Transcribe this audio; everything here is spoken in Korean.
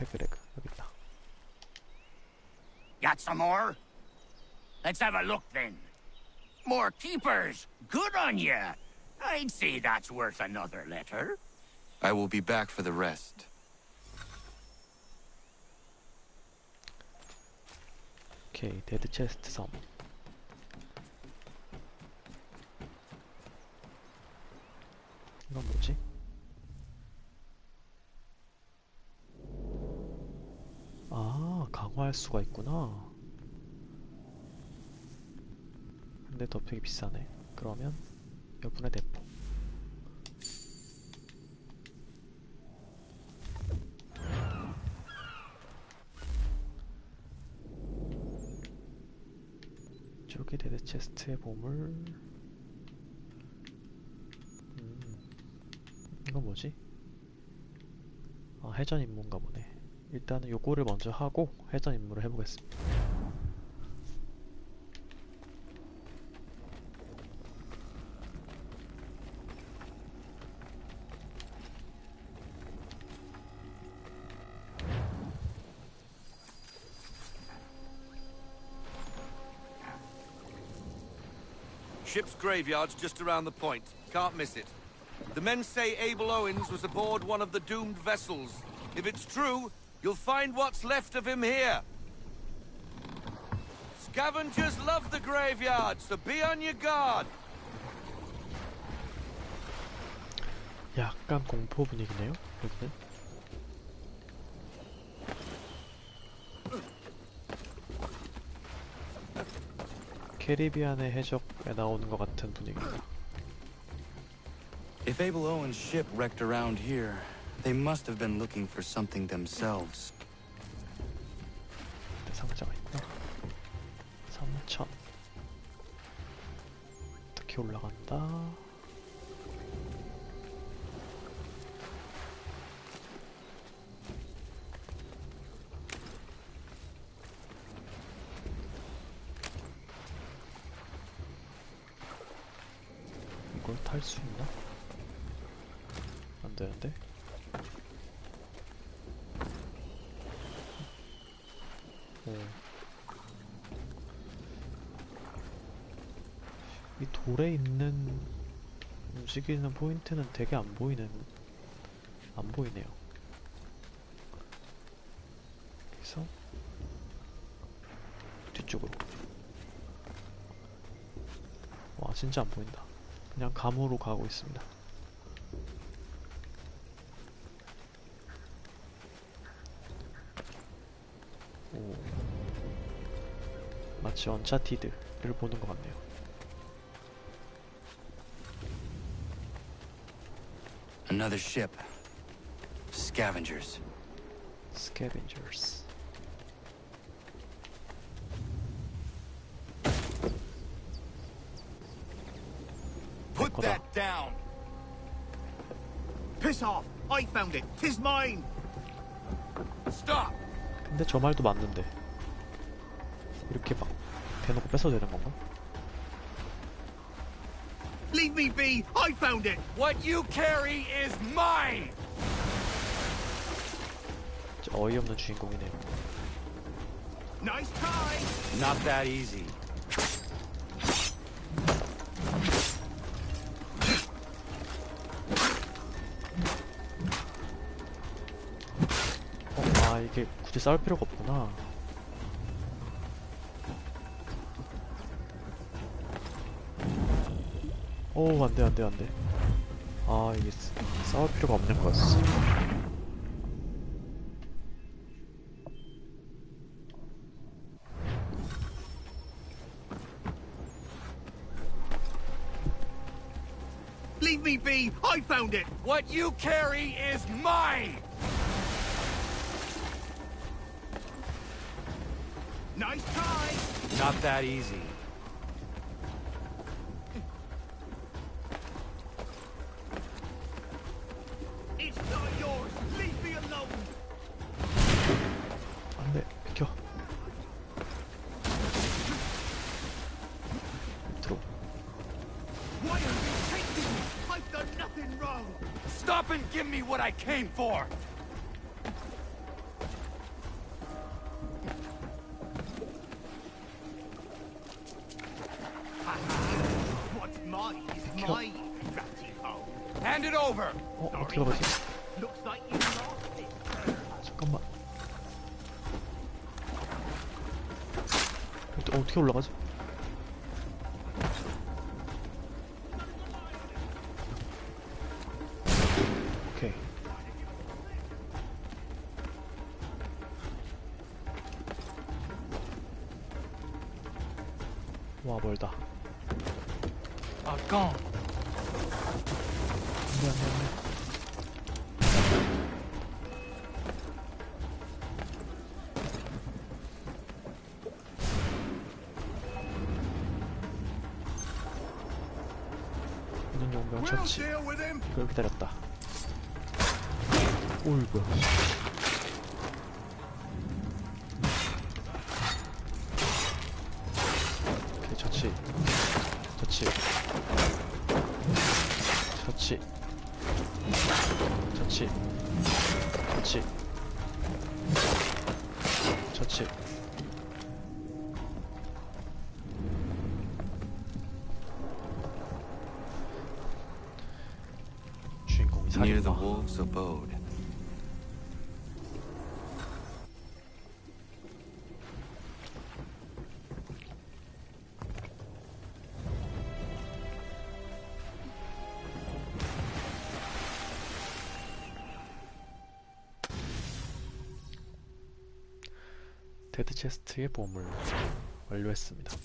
페그레그 여기 있다. Got some more? Let's have a look then. More keepers. Good on ya. I'd say that's worth another letter. I will be back for the rest. 오케이 데드 체스트 섬. 이건 뭐지? 강화할 수가 있구나. 근데 더 되게 비싸네. 그러면 여분의 대포. 이쪽에 데드 체스트의 보물. 음, 이건 뭐지? 아 해전 임무인가 보네. 일단은 요거를 먼저 하고 해전 임무를 해보겠습니다. Ship's graveyard's just around the point. Can't miss it. The men say Abel Owens was aboard one of the doomed vessels. If it's true, you'll find what's left of him here. Scavengers love the graveyard, so be on your guard. 약간 공포 분위기네요. 여기는. 캐리비안의 해적에 나오는 것 같은 분위기입니다. If Abel Owen's ship wrecked around here, they must have been looking for something themselves. 네, 상자가 있구나. 3천. 어떻게 올라간다. 이걸 탈 수 있나? 안 되는데? 오. 이 돌에 있는 움직이는 포인트는 되게 안 보이는 안 보이네요. 그래서 뒤쪽으로. 와 진짜 안 보인다. 그냥 감으로 가고 있습니다. 마치 언차티드를 보는 것 같네요. Another ship. Scavengers. Scavengers. Put that down. Piss off! I found it! Tis mine! Stop. 근데 저 말도 맞는데 이렇게 막 대놓고 뺏어도 되는 건가? Leave me be! I found it! What you carry is mine. 진짜 어이없는 주인공이네요. Nice try! Not that easy. 어, 아 이게 굳이 싸울 필요가 없구나. 오 안돼 안돼 안돼. 아 이게 쓰- 싸울 필요가 없는 거였어. Leave me be! I found it! What you carry is mine. Nice try! Not that easy. 비켜 들어 Stop and give me what I came for! What's mine is mine, ratty. Hand it over! 어, 어떻게, 올라가지? 오케이. 와 멀다. Argan! 안돼 안돼 안돼. 이런 용병 처치. 이걸 기다렸다. 오이구야. 오케이, 처치. 처치. 처치. 처치. 처치. 처치. Near the wolves' abode. 데드 체스트의 보물 완료했습니다.